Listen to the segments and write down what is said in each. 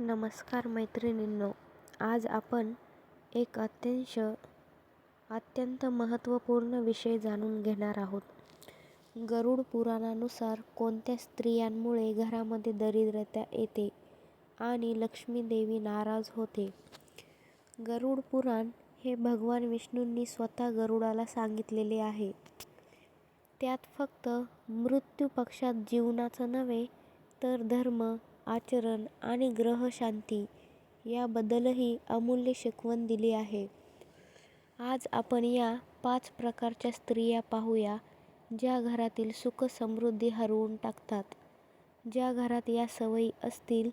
नमस्कार मैत्रिणींनो आज आपण एक अत्यंश अत्यंत महत्त्वपूर्ण विषय जाणून घेणार आहोत. गरुड पुराणानुसार कोणत्या स्त्रियांमुळे घरामध्ये दरिद्रता येते आणि लक्ष्मी देवी नाराज होते? गरुड पुराण हे भगवान विष्णूंनी स्वतः गरुडाला सांगितलेले आहे. त्यात फक्त मृत्यू पक्षात जीवनाचं नव्हे तर धर्म आचरण आणि ग्रहशांती याबद्दलही अमूल्य शिकवण दिली आहे. आज आपण या पाच प्रकारच्या स्त्रिया पाहूया ज्या घरातील सुख समृद्धी हरवून टाकतात. ज्या घरात या सवयी असतील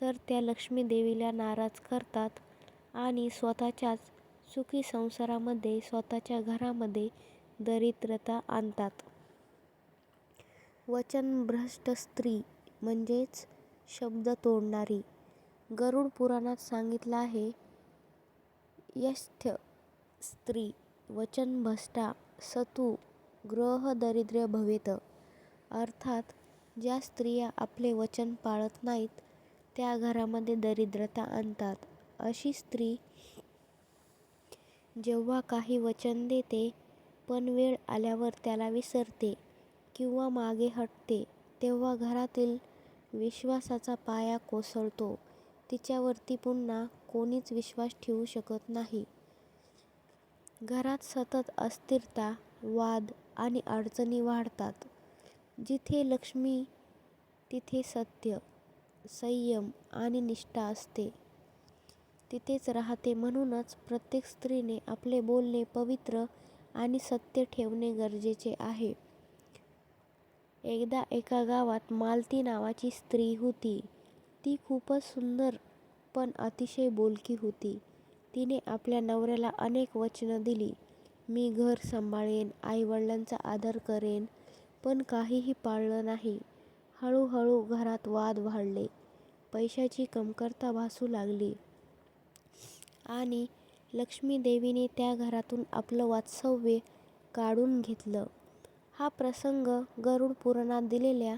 तर त्या लक्ष्मी देवीला नाराज करतात आणि स्वतःच्याच सुखी संसारामध्ये स्वतःच्या घरामध्ये दरिद्रता आणतात. वचनभ्रष्ट स्त्री म्हणजेच शब्द तोडणारी. गरुड पुराणात सांगितलं आहे यष्थ स्त्री वचनभ्रष्टा सतू ग्रहदरिद्र्य भवेत. अर्थात ज्या स्त्रिया आपले वचन पाळत नाहीत त्या घरामध्ये दरिद्रता आणतात. अशी स्त्री जेव्हा काही वचन देते पण वेळ आल्यावर त्याला विसरते किंवा मागे हटते तेव्हा घरातील विश्वासाचा पाया कोसळतो. तिच्यावरती पुन्हा कोणीच विश्वास ठेवू शकत नाही. घरात सतत अस्थिरता वाद आणि अडचणी वाढतात. जिथे लक्ष्मी तिथे सत्य संयम आणि निष्ठा असते. तिथेच राहते म्हणूनच प्रत्येक स्त्रीने आपले बोलणे पवित्र आणि सत्य ठेवणे गरजेचे आहे. एकदा एका गावात मालती नावाची स्त्री होती. ती खूपच सुंदर पण अतिशय बोलकी होती. तिने आपल्या नवऱ्याला अनेक वचनं दिली. मी घर सांभाळेन आईवडिलांचा आदर करेन पण काहीही पाळलं नाही. हळूहळू घरात वाद वाढले. पैशाची कमतरता भासू लागली. आणि लक्ष्मीदेवीने त्या घरातून आपलं वास्तव्य काढून घेतलं. हा प्रसंग गरुड पुराणात दिलेल्या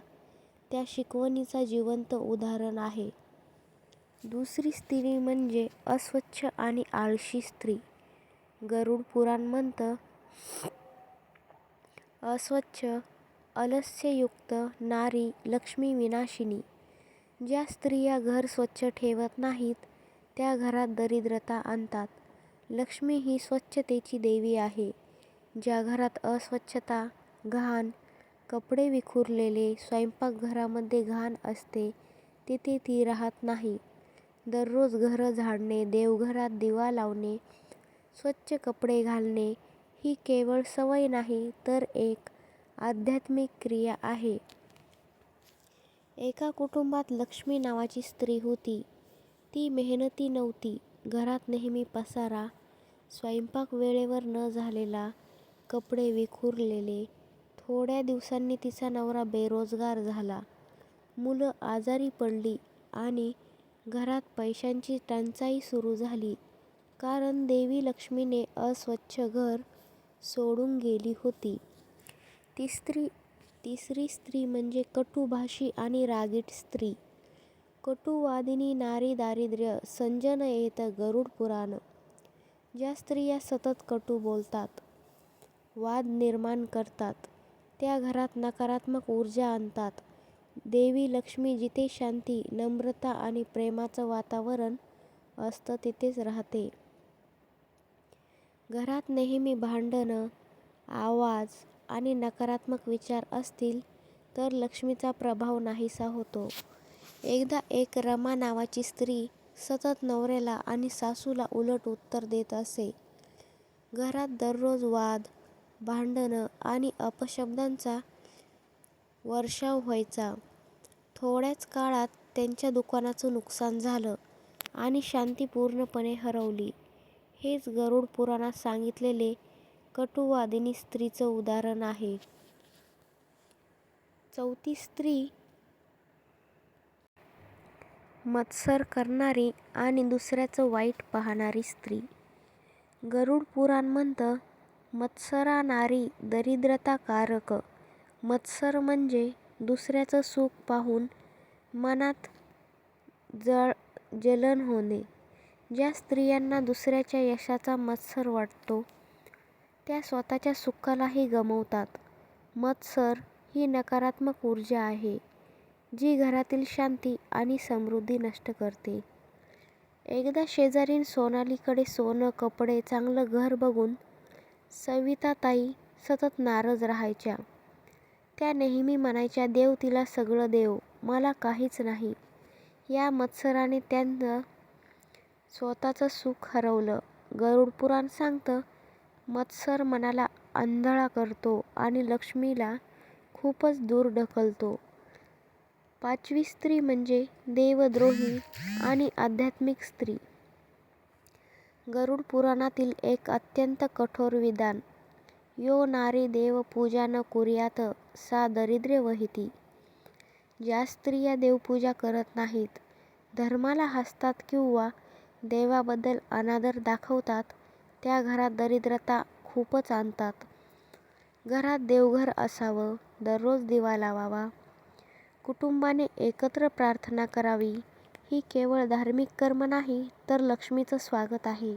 त्या शिकवणीचा जिवंत उदाहरण आहे. दुसरी स्त्री म्हणजे अस्वच्छ आणि आळशी स्त्री. गरुड पुराण म्हणतं अस्वच्छ आलस्ययुक्त नारी लक्ष्मी विनाशिनी. ज्या स्त्रिया घर स्वच्छ ठेवत नाहीत त्या घरात दरिद्रता आणतात. लक्ष्मी ही स्वच्छतेची देवी आहे. ज्या घरात अस्वच्छता घाण. कपडे विखुरलेले स्वयंपाकघरामध्ये घाण असते तिथे ती राहत नाही. दररोज घरं झाडणे देवघरात दिवा लावणे स्वच्छ कपडे घालणे ही केवळ सवय नाही तर एक आध्यात्मिक क्रिया आहे. एका कुटुंबात लक्ष्मी नावाची स्त्री होती. ती मेहनती नव्हती घरात नेहमी पसारा स्वयंपाक वेळेवर न झालेला कपडे विखुरलेले थोड्या दिवसांनी तिचा नवरा बेरोजगार झाला. मुलं आजारी पडली आणि घरात पैशांची टंचाई सुरू झाली. कारण देवी लक्ष्मीने अस्वच्छ घर सोडून गेली होती. तिसरी तिसरी स्त्री म्हणजे कटुभाषी आणि रागीट स्त्री. कटुवादिनी नारी दारिद्र्य संजनयेत गरुड पुराण. ज्या स्त्रिया सतत कटू बोलतात वाद निर्माण करतात. त्या घरात नकारात्मक ऊर्जा आणतात. देवी लक्ष्मी जिथे शांती नम्रता आणि प्रेमाचं वातावरण असतं तिथेच राहते. घरात नेहमी भांडणं आवाज आणि नकारात्मक विचार असतील तर लक्ष्मीचा प्रभाव नाहीसा होतो. एकदा एक रमा नावाची स्त्री सतत नवऱ्याला आणि सासूला उलट उत्तर देत असे. घरात दररोज वाद भांडणं आणि अपशब्दांचा वर्षाव व्हायचा. थोड्याच काळात त्यांच्या दुकानाचं नुकसान झालं आणि शांती पूर्णपणे हरवली. हेच गरुड पुराणात सांगितलेले कटुवादिनी स्त्रीचं उदाहरण आहे. चौथी स्त्री मत्सर करणारी आणि दुसऱ्याचं वाईट पाहणारी स्त्री. गरुड पुराण म्हणतं मत्सरानारी दरिद्रता कारक. मत्सर म्हणजे दुसऱ्याचं सुख पाहून मनात जळ जलन होणे. ज्या स्त्रियांना दुसऱ्याच्या यशाचा मत्सर वाटतो त्या स्वतःच्या सुखालाही गमावतात. मत्सर ही नकारात्मक ऊर्जा आहे जी घरातील शांती आणि समृद्धी नष्ट करते. एकदा शेजारीण सोनालीकडे सोनं कपडे चांगलं घर बघून सविताताई सतत नाराज राहायच्या. त्या नेहमी म्हणायच्या देव तिला सगळं देव मला काहीच नाही. या मत्सराने त्यांचं स्वतःचं सुख हरवलं. गरुड पुराण सांगतं मत्सर मनाला आंधळा करतो आणि लक्ष्मीला खूपच दूर ढकलतो. पाचवी स्त्री म्हणजे देवद्रोही आणि आध्यात्मिक स्त्री. गरुड पुराणातील एक अत्यंत कठोर विधान. यो नारी देवपूजा न कुर्यात सा दरिद्र्य वहिती. ज्या स्त्रिया देवपूजा करत नाहीत धर्माला हसतात किंवा देवाबद्दल अनादर दाखवतात त्या घरात दरिद्रता खूपच आणतात. घरात देवघर असावं दररोज दिवा लावावा. कुटुंबाने एकत्र प्रार्थना करावी ही केवळ धार्मिक कर्म नाही तर लक्ष्मीचं स्वागत आहे.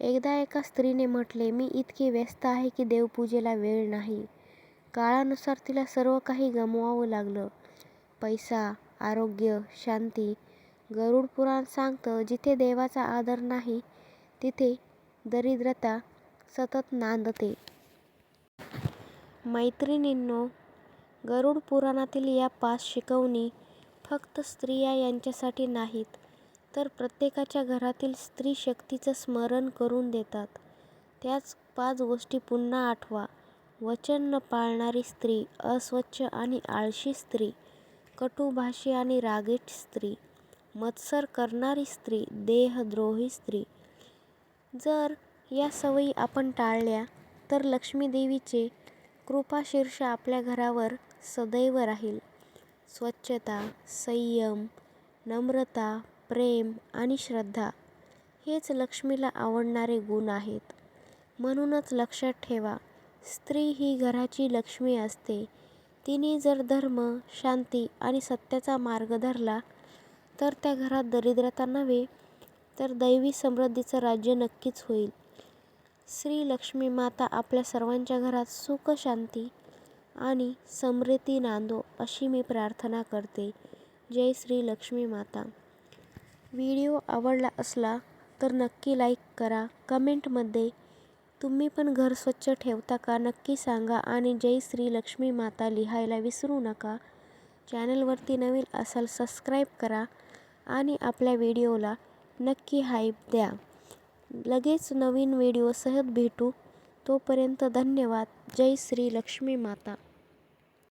एकदा एका स्त्रीने म्हटले मी इतकी व्यस्त आहे की देवपूजेला वेळ नाही. काळानुसार तिला सर्व काही गमवावं लागलं. पैसा आरोग्य शांती गरुड पुराण सांगतं जिथे देवाचा आदर नाही तिथे दरिद्रता सतत नांदते. मैत्रिणींनो गरुड पुराणातील या पाच शिकवणी फक्त स्त्रिया यांच्यासाठी नाहीत तर प्रत्येकाच्या घरातील स्त्री शक्तीचं स्मरण करून देतात. त्याच पाच गोष्टी पुन्हा आठवा. वचन न पाळणारी स्त्री अस्वच्छ आणि आळशी स्त्री कटुभाषी आणि रागीट स्त्री मत्सर करणारी स्त्री देहद्रोही स्त्री. जर या सवयी आपण टाळल्या तर लक्ष्मी देवीचे कृपाशीर्ष आपल्या घरावर सदैव राहील. स्वच्छता संयम नम्रता प्रेम आणि श्रद्धा हेच लक्ष्मीला आवडणारे गुण आहेत. म्हणूनच लक्षात ठेवा स्त्री ही घराची लक्ष्मी असते. तिने जर धर्म शांती आणि सत्याचा मार्ग धरला तर त्या घरात दरिद्रता नव्हे तर दैवी समृद्धीचं राज्य नक्कीच होईल. श्री लक्ष्मी माता आपल्या सर्वांच्या घरात सुख शांती आणि समृद्धी नांदो अशी मी प्रार्थना करते. जय श्री लक्ष्मी माता. व्हिडिओ आवडला असला तर नक्की लाईक करा. कमेंटमध्ये तुम्ही पण घर स्वच्छ ठेवता का नक्की सांगा आणि जय श्री लक्ष्मी माता लिहायला विसरू नका. चॅनलवरती नवीन असाल सबस्क्राईब करा आणि आपल्या व्हिडिओला नक्की हाईप द्या. लगेच नवीन व्हिडिओसह भेटू. तोपर्यंत धन्यवाद. जय श्री लक्ष्मी माता.